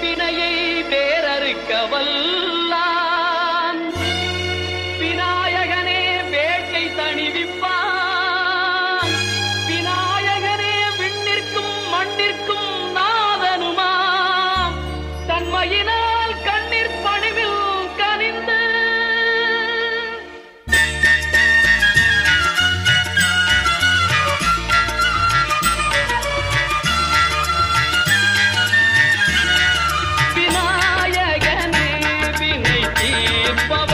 பிணையை வேறறுக்கவல் Bob.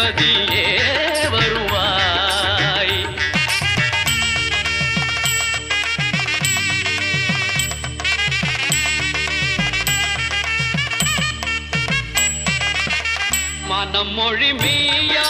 திருப்பதியே வருவாய். மனம் மொழி மீயா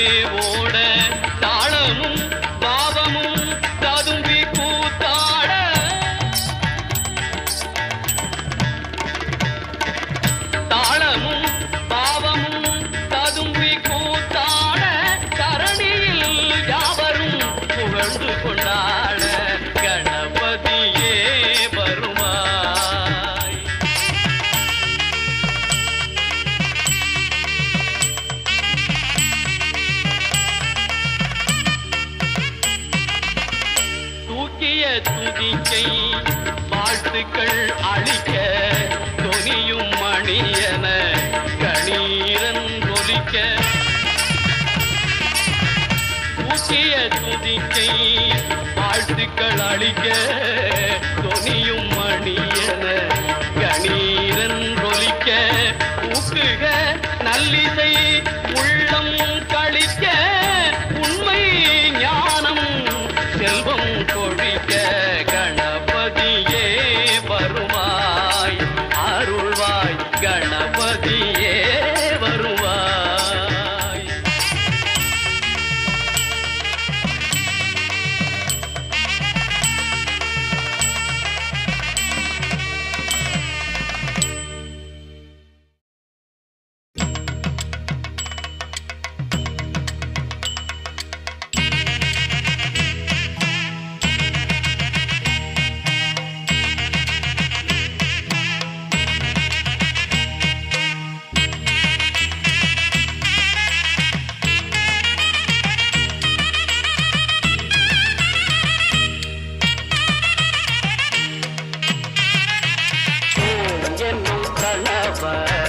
ஊசிய துதிக்கை வாழ்த்துக்கள் அளிக்க துணியும் மணியன fire.